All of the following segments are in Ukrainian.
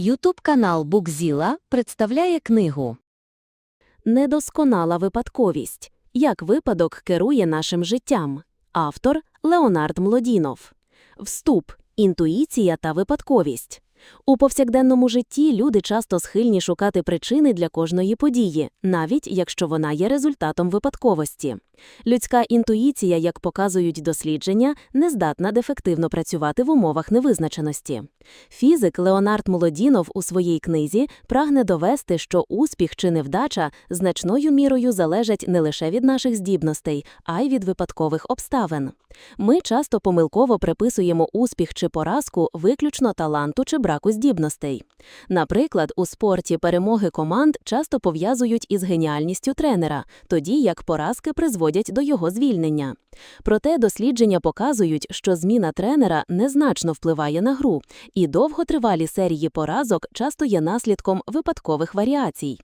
Ютуб канал Букзіла представляє книгу Недосконала випадковість. Як випадок керує нашим життям. Автор Леонард Млодінов. Вступ. Інтуїція та випадковість. У повсякденному житті люди часто схильні шукати причини для кожної події, навіть якщо вона є результатом випадковості. Людська інтуїція, як показують дослідження, не здатна дефективно працювати в умовах невизначеності. Фізик Леонард Молодінов у своїй книзі прагне довести, що успіх чи невдача значною мірою залежать не лише від наших здібностей, а й від випадкових обставин. Ми часто помилково приписуємо успіх чи поразку виключно таланту чи браку здібностей. Наприклад, у спорті перемоги команд часто пов'язують із геніальністю тренера, тоді як поразки призводять до його звільнення. Проте дослідження показують, що зміна тренера незначно впливає на гру, і довготривалі серії поразок часто є наслідком випадкових варіацій.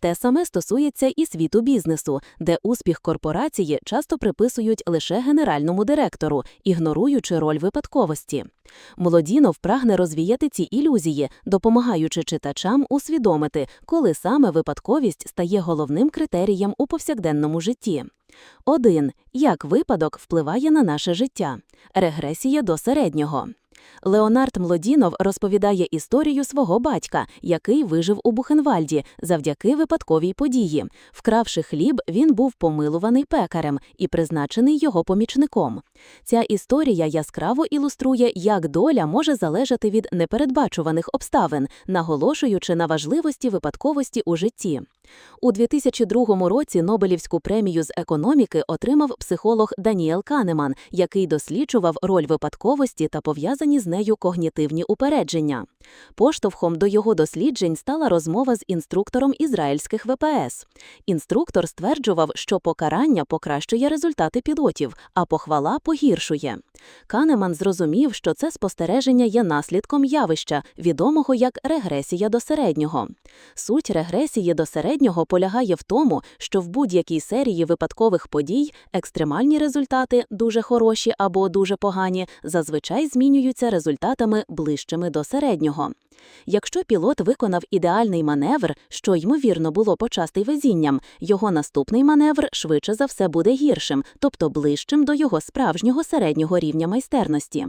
Те саме стосується і світу бізнесу, де успіх корпорації часто приписують лише генеральному директору, ігноруючи роль випадковості. Молодінов прагне розвіяти ці ілюзії, допомагаючи читачам усвідомити, коли саме випадковість стає головним критерієм у повсякденному житті. 1. Як випадок впливає на наше життя? Регресія до середнього. Леонард Млодінов розповідає історію свого батька, який вижив у Бухенвальді завдяки випадковій події. Вкравши хліб, він був помилуваний пекарем і призначений його помічником. Ця історія яскраво ілюструє, як доля може залежати від непередбачуваних обставин, наголошуючи на важливості випадковості у житті. У 2002 році Нобелівську премію з економіки отримав психолог Даніел Канеман, який досліджував роль випадковості та пов'язані з нею когнітивні упередження. Поштовхом до його досліджень стала розмова з інструктором ізраїльських ВПС. Інструктор стверджував, що покарання покращує результати пілотів, а похвала погіршує. Канеман зрозумів, що це спостереження є наслідком явища, відомого як регресія до середнього. Суть регресії до середнього полягає в тому, що в будь-якій серії випадкових подій екстремальні результати, дуже хороші або дуже погані, зазвичай змінюються результатами ближчими до середнього. Якщо пілот виконав ідеальний маневр, що ймовірно було почасти везінням, його наступний маневр швидше за все буде гіршим, тобто ближчим до його справжнього середнього рівня майстерності.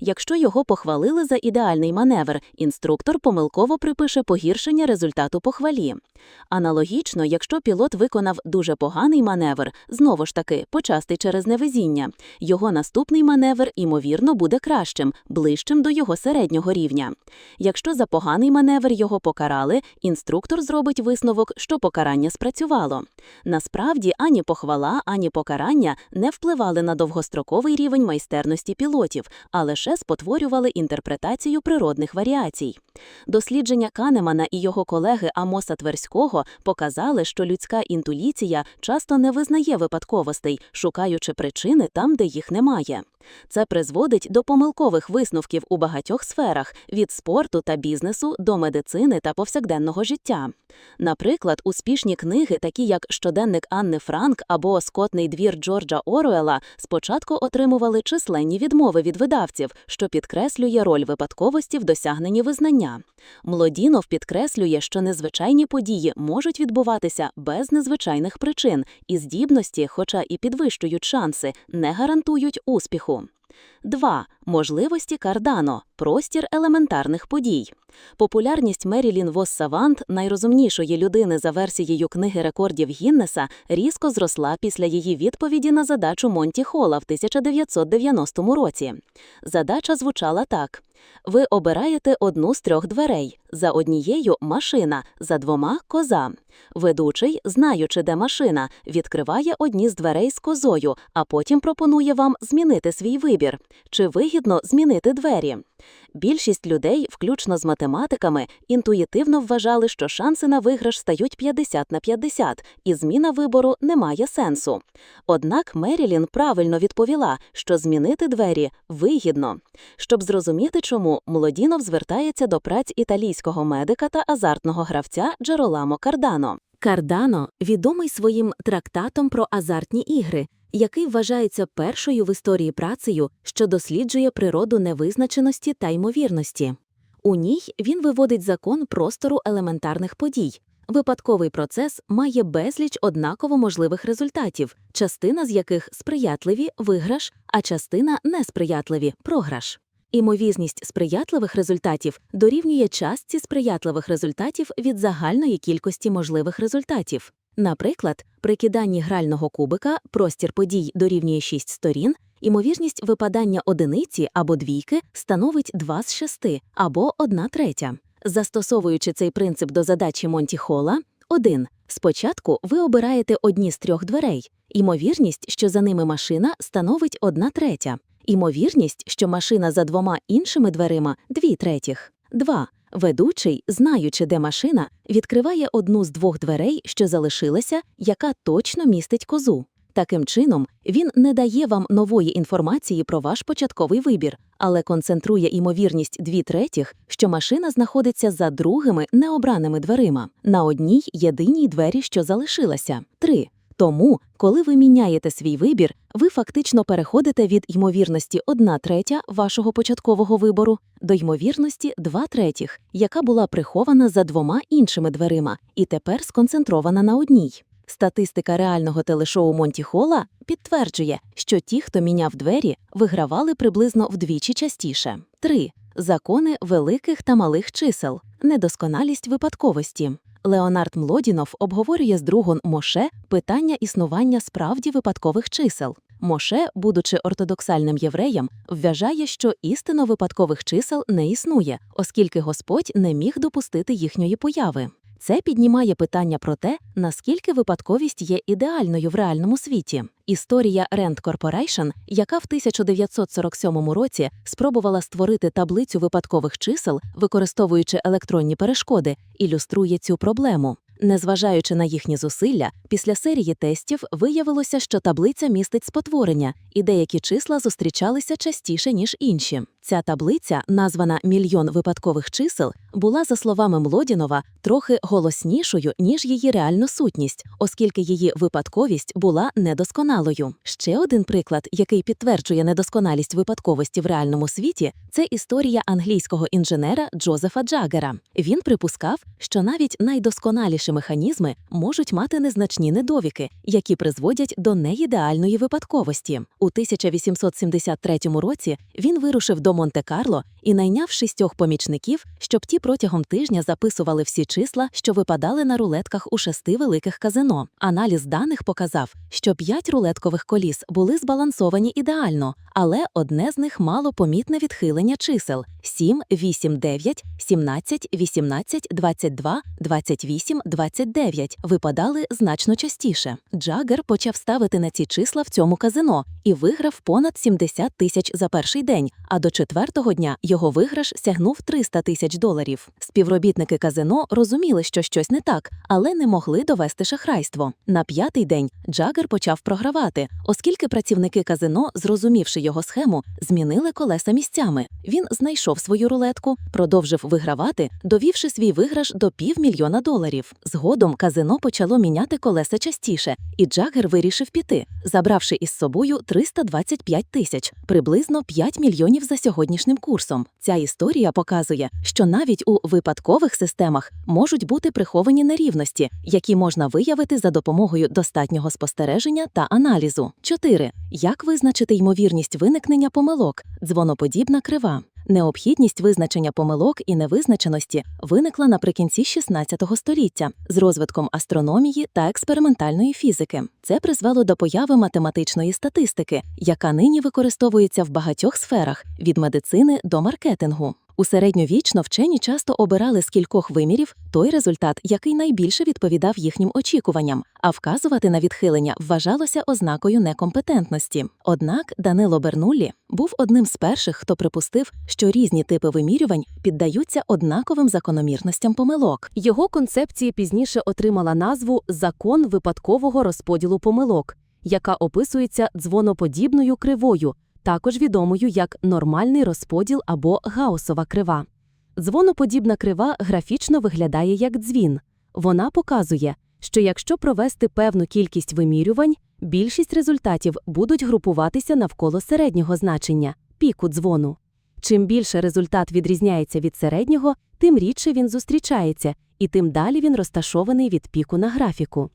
Якщо його похвалили за ідеальний маневр, інструктор помилково припише погіршення результату похвалі. Аналогічно, якщо пілот виконав дуже поганий маневр, знову ж таки почастий через невезіння, його наступний маневр, ймовірно, буде кращим, ближчим до його середнього рівня. Якщо за поганий маневр його покарали, інструктор зробить висновок, що покарання спрацювало. Насправді ані похвала, ані покарання не впливали на довгостроковий рівень майстерності пілотів, а лише спотворювали інтерпретацію природних варіацій. Дослідження Канемана і його колеги Амоса Тверського показали, що людська інтуїція часто не визнає випадковостей, шукаючи причини там, де їх немає. Це призводить до помилкових висновків у багатьох сферах від спорту та бізнесу до медицини та повсякденного життя. Наприклад, успішні книги, такі як Щоденник Анни Франк або Скотний двір Джорджа Оруела, спочатку отримували численні відмови від видавців, що підкреслює роль випадковості в досягненні визнання. Млодінов підкреслює, що незвичайні події можуть відбуватися без незвичайних причин, і здібності, хоча і підвищують шанси, не гарантують успіху. 2. Можливості Кардано простір елементарних подій. Популярність Мерілін Вос Савант, найрозумнішої людини за версією книги рекордів Гіннеса, різко зросла після її відповіді на задачу Монті Хола в 1990 році. Задача звучала так: ви обираєте одну з трьох дверей. За однією машина, за двома коза. Ведучий, знаючи, де машина, відкриває одні з дверей з козою, а потім пропонує вам змінити свій вибір. Чи вигідно змінити двері? Більшість людей, включно з математиками, інтуїтивно вважали, що шанси на виграш стають 50 на 50, і зміна вибору не має сенсу. Однак Мерілін правильно відповіла, що змінити двері вигідно. Щоб зрозуміти, чому Млодінов звертається до праць італійського медика та азартного гравця Джероламо Кардано. Кардано відомий своїм трактатом про азартні ігри, який вважається першою в історії працею, що досліджує природу невизначеності та ймовірності. У ній він виводить закон простору елементарних подій. Випадковий процес має безліч однаково можливих результатів, частина з яких сприятливі виграш, а частина несприятливі програш. Імовізність сприятливих результатів дорівнює частці сприятливих результатів від загальної кількості можливих результатів. Наприклад, при киданні грального кубика простір подій дорівнює 6 сторін, імовірність випадання одиниці або двійки становить 2 з 6 або 1 третя. Застосовуючи цей принцип до задачі Монті Холла, 1. Спочатку ви обираєте одні з трьох дверей. Імовірність, що за ними машина, становить 1 третя. Імовірність, що машина за двома іншими дверима – 2 третіх. 2. Ведучий, знаючи, де машина, відкриває одну з двох дверей, що залишилася, яка точно містить козу. Таким чином, він не дає вам нової інформації про ваш початковий вибір, але концентрує імовірність 2 третіх, що машина знаходиться за другими необраними дверима, на одній єдиній двері, що залишилася. 3. Тому, коли ви міняєте свій вибір, ви фактично переходите від ймовірності 1 третя вашого початкового вибору до ймовірності 2 третіх, яка була прихована за двома іншими дверима і тепер сконцентрована на одній. Статистика реального телешоу Монті Холла підтверджує, що ті, хто міняв двері, вигравали приблизно вдвічі частіше. 3. Закони великих та малих чисел. Недосконалість випадковості. Леонард Млодінов обговорює з другом Моше питання існування справді випадкових чисел. Моше, будучи ортодоксальним євреєм, вважає, що істинно випадкових чисел не існує, оскільки Господь не міг допустити їхньої появи. Це піднімає питання про те, наскільки випадковість є ідеальною в реальному світі. Історія Rand Corporation, яка в 1947 році спробувала створити таблицю випадкових чисел, використовуючи електронні перешкоди, ілюструє цю проблему. Незважаючи на їхні зусилля, після серії тестів виявилося, що таблиця містить спотворення, і деякі числа зустрічалися частіше, ніж інші. Ця таблиця, названа Мільйон випадкових чисел, була, за словами Млодінова, трохи голоснішою, ніж її реальна сутність, оскільки її випадковість була недосконалою. Ще один приклад, який підтверджує недосконалість випадковості в реальному світі, це історія англійського інженера Джозефа Джагера. Він припускав, що навіть найдосконаліші механізми можуть мати незначні недовіки, які призводять до неідеальної випадковості. У 1873 році він вирушив до Монте-Карло і найняв шістьох помічників, щоб ті протягом тижня записували всі числа, що випадали на рулетках у шести великих казино. Аналіз даних показав, що п'ять рулеткових коліс були збалансовані ідеально, але одне з них мало помітне відхилення чисел 7, 8, 9, 17, 18, 22, 28, 29 випадали значно частіше. Джагер почав ставити на ці числа в цьому казино і виграв понад 70 тисяч за перший день, а до четвертого дня його виграш сягнув 300 тисяч доларів. Співробітники казино розуміли, що щось не так, але не могли довести шахрайство. На п'ятий день Джагер почав програвати, оскільки працівники казино, зрозумівши його схему, змінили колеса місцями. Він знайшов свою рулетку, продовжив вигравати, довівши свій виграш до півмільйона доларів. Згодом казино почало міняти колеса частіше, і Джагер вирішив піти, забравши із собою 325 тисяч, приблизно 5 мільйонів за сьогоднішнім курсом. Ця історія показує, що навіть у випадкових системах можуть бути приховані нерівності, які можна виявити за допомогою достатнього спостереження та аналізу. 4. Як визначити ймовірність виникнення помилок? Дзвоноподібна крива. Необхідність визначення помилок і невизначеності виникла наприкінці 16 століття з розвитком астрономії та експериментальної фізики. Це призвело до появи математичної статистики, яка нині використовується в багатьох сферах від медицини до маркетингу. У середньовічно вчені часто обирали з кількох вимірів той результат, який найбільше відповідав їхнім очікуванням, а вказувати на відхилення вважалося ознакою некомпетентності. Однак Данило Бернуллі був одним з перших, хто припустив, що різні типи вимірювань піддаються однаковим закономірностям помилок. Його концепція пізніше отримала назву Закон випадкового розподілу помилок, яка описується дзвоноподібною кривою, також відомою як нормальний розподіл або гаусова крива. Дзвоноподібна крива графічно виглядає як дзвін. Вона показує, що якщо провести певну кількість вимірювань, більшість результатів будуть групуватися навколо середнього значення піку дзвону. Чим більше результат відрізняється від середнього, тим рідше він зустрічається, і тим далі він розташований від піку на графіку.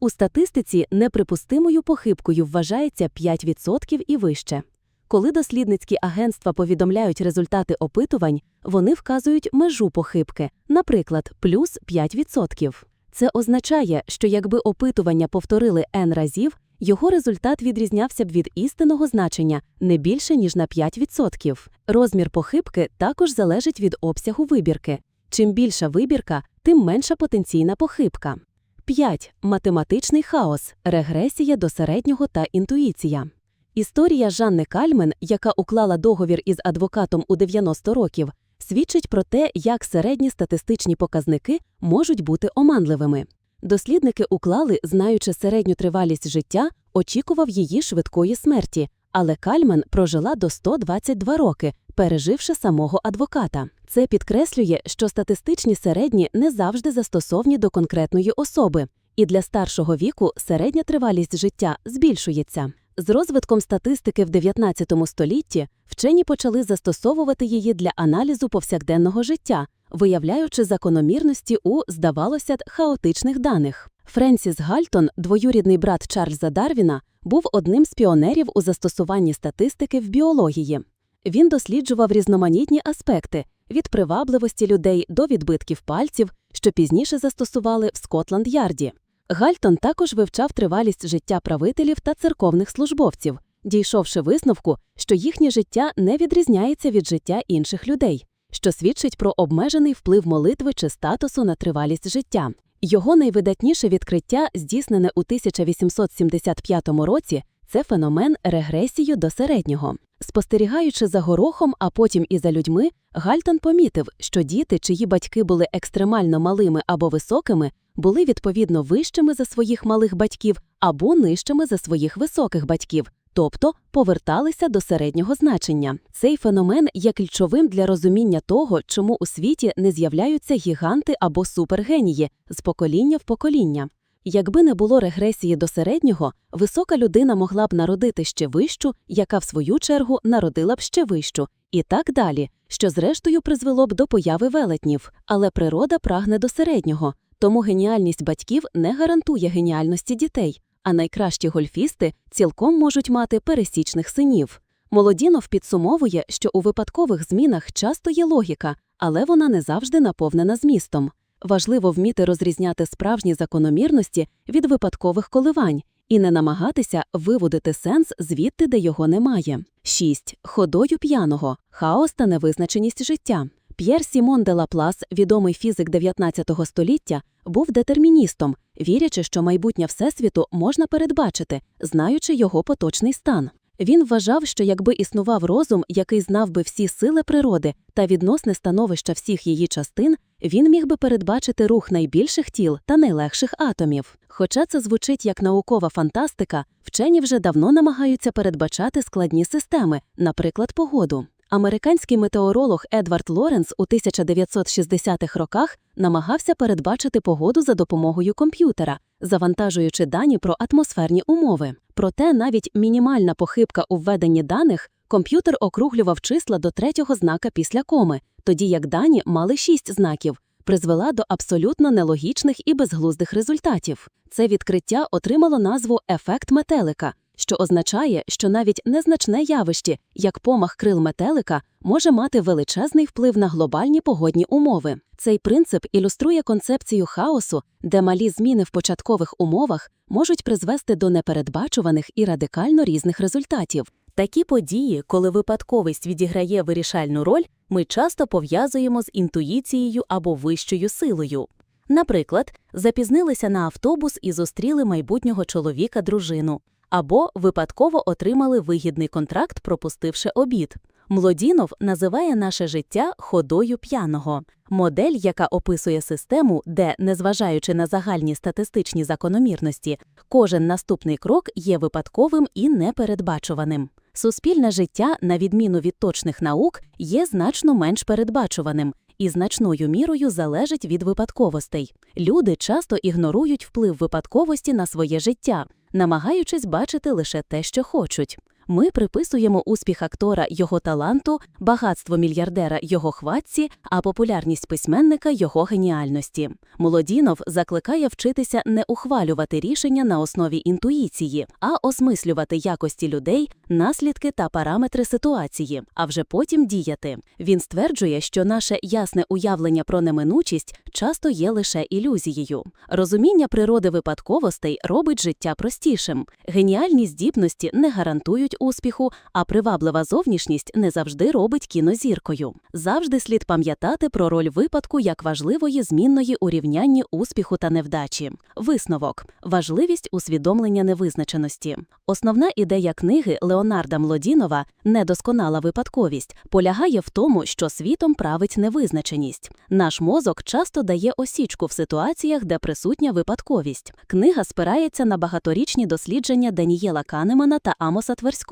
У статистиці неприпустимою похибкою вважається 5% і вище. Коли дослідницькі агентства повідомляють результати опитувань, вони вказують межу похибки, наприклад, плюс 5%. Це означає, що якби опитування повторили n разів, його результат відрізнявся б від істинного значення не більше, ніж на 5%. Розмір похибки також залежить від обсягу вибірки. Чим більша вибірка, тим менша потенційна похибка. 5. Математичний хаос, регресія до середнього та інтуїція. Історія Жанни Кальмен, яка уклала договір із адвокатом у 90 років, свідчить про те, як середні статистичні показники можуть бути оманливими. Дослідники уклали, знаючи середню тривалість життя, очікував її швидкої смерті, але Кальмен прожила до 122 роки, переживши самого адвоката. Це підкреслює, що статистичні середні не завжди застосовні до конкретної особи, і для старшого віку середня тривалість життя збільшується. З розвитком статистики в 19 столітті вчені почали застосовувати її для аналізу повсякденного життя, виявляючи закономірності у, здавалося, хаотичних даних. Френсіс Гальтон, двоюрідний брат Чарльза Дарвіна, був одним з піонерів у застосуванні статистики в біології. Він досліджував різноманітні аспекти від привабливості людей до відбитків пальців, що пізніше застосували в Скотланд-Ярді. Гальтон також вивчав тривалість життя правителів та церковних службовців, дійшовши висновку, що їхнє життя не відрізняється від життя інших людей, що свідчить про обмежений вплив молитви чи статусу на тривалість життя. Його найвидатніше відкриття, здійснене у 1875 році, це феномен регресію до середнього. Спостерігаючи за горохом, а потім і за людьми, Гальтон помітив, що діти, чиї батьки були екстремально малими або високими, були відповідно вищими за своїх малих батьків або нижчими за своїх високих батьків, тобто поверталися до середнього значення. Цей феномен є ключовим для розуміння того, чому у світі не з'являються гіганти або супергенії з покоління в покоління. Якби не було регресії до середнього, висока людина могла б народити ще вищу, яка в свою чергу народила б ще вищу, і так далі, що зрештою призвело б до появи велетнів. Але природа прагне до середнього, тому геніальність батьків не гарантує геніальності дітей, а найкращі гольфісти цілком можуть мати пересічних синів. Молодінов підсумовує, що у випадкових змінах часто є логіка, але вона не завжди наповнена змістом. Важливо вміти розрізняти справжні закономірності від випадкових коливань і не намагатися виводити сенс звідти, де його немає. 6. Ходою п'яного хаос та невизначеність життя. П'єр Сімон де Лаплас, відомий фізик 19 століття, був детерміністом, вірячи, що майбутнє Всесвіту можна передбачити, знаючи його поточний стан. Він вважав, що якби існував розум, який знав би всі сили природи та відносне становище всіх її частин, він міг би передбачити рух найбільших тіл та найлегших атомів. Хоча це звучить як наукова фантастика, вчені вже давно намагаються передбачати складні системи, наприклад, погоду. Американський метеоролог Едвард Лоренс у 1960-х роках намагався передбачити погоду за допомогою комп'ютера, завантажуючи дані про атмосферні умови. Проте навіть мінімальна похибка у введенні даних комп'ютер округлював числа до третього знака після коми, тоді як дані мали шість знаків, призвела до абсолютно нелогічних і безглуздих результатів. Це відкриття отримало назву ефект метелика, що означає, що навіть незначне явище, як помах крил метелика, може мати величезний вплив на глобальні погодні умови. Цей принцип ілюструє концепцію хаосу, де малі зміни в початкових умовах можуть призвести до непередбачуваних і радикально різних результатів. Такі події, коли випадковість відіграє вирішальну роль, ми часто пов'язуємо з інтуїцією або вищою силою. Наприклад, запізнилися на автобус і зустріли майбутнього чоловіка дружину, або випадково отримали вигідний контракт, пропустивши обід. Млодінов називає наше життя ходою п'яного. Модель, яка описує систему, де, незважаючи на загальні статистичні закономірності, кожен наступний крок є випадковим і непередбачуваним. Суспільне життя, на відміну від точних наук, є значно менш передбачуваним і значною мірою залежить від випадковостей. Люди часто ігнорують вплив випадковості на своє життя, намагаючись бачити лише те, що хочуть. Ми приписуємо успіх актора його таланту, багатство мільярдера його хватці, а популярність письменника його геніальності. Молодінов закликає вчитися не ухвалювати рішення на основі інтуїції, а осмислювати якості людей, наслідки та параметри ситуації, а вже потім діяти. Він стверджує, що наше ясне уявлення про неминучість часто є лише ілюзією. Розуміння природи випадковостей робить життя простішим. Геніальні здібності не гарантують успіху, а приваблива зовнішність не завжди робить кінозіркою. Завжди слід пам'ятати про роль випадку як важливої змінної у рівнянні успіху та невдачі. Висновок важливість усвідомлення невизначеності. Основна ідея книги Леонарда Млодінова Недосконала випадковість полягає в тому, що світом править невизначеність. Наш мозок часто дає осічку в ситуаціях, де присутня випадковість. Книга спирається на багаторічні дослідження Данієла Канемана та Амоса Тверського,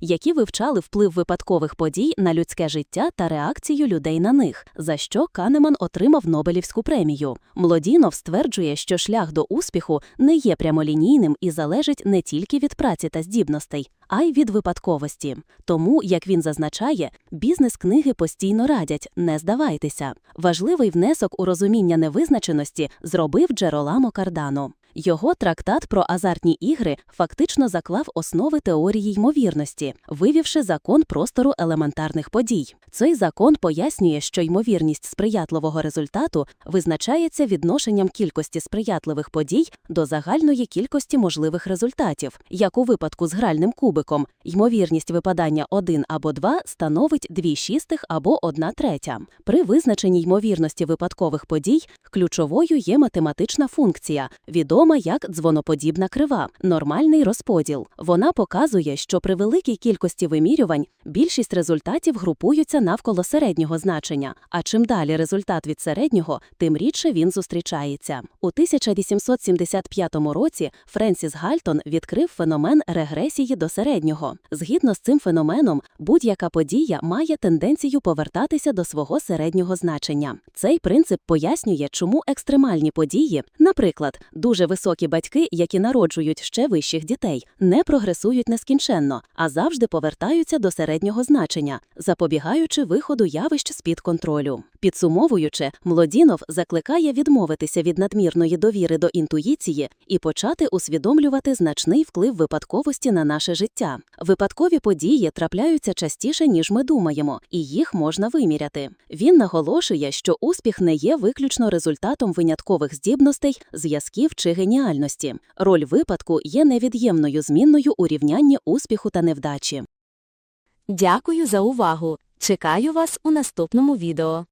які вивчали вплив випадкових подій на людське життя та реакцію людей на них, за що Канеман отримав Нобелівську премію. Млодінов стверджує, що шлях до успіху не є прямолінійним і залежить не тільки від праці та здібностей, а й від випадковості. Тому, як він зазначає, бізнес-книги постійно радять не здавайтеся. Важливий внесок у розуміння невизначеності зробив Джероламо Кардано. Його трактат про азартні ігри фактично заклав основи теорії ймовірності, вивівши закон простору елементарних подій. Цей закон пояснює, що ймовірність сприятливого результату визначається відношенням кількості сприятливих подій до загальної кількості можливих результатів. Як у випадку з гральним кубиком, ймовірність випадання 1 або 2 становить 2 шістих або 1 третя. При визначенні ймовірності випадкових подій ключовою є математична функція, відома як дзвоноподібна крива, нормальний розподіл. Вона показує, що при великій кількості вимірювань більшість результатів групуються навколо середнього значення, а чим далі результат від середнього, тим рідше він зустрічається. У 1875 році Френсіс Гальтон відкрив феномен регресії до середнього. Згідно з цим феноменом, будь-яка подія має тенденцію повертатися до свого середнього значення. Цей принцип пояснює, чому екстремальні події, наприклад, дуже високі батьки, які народжують ще вищих дітей, не прогресують нескінченно, а завжди повертаються до середнього значення, запобігаючи виходу явищ з-під контролю. Підсумовуючи, Млодінов закликає відмовитися від надмірної довіри до інтуїції і почати усвідомлювати значний вплив випадковості на наше життя. Випадкові події трапляються частіше, ніж ми думаємо, і їх можна виміряти. Він наголошує, що успіх не є виключно результатом виняткових здібностей, зв'язків чи геніальності. Роль випадку є невід'ємною змінною у рівнянні успіху та невдачі. Дякую за увагу. Чекаю вас у наступному відео.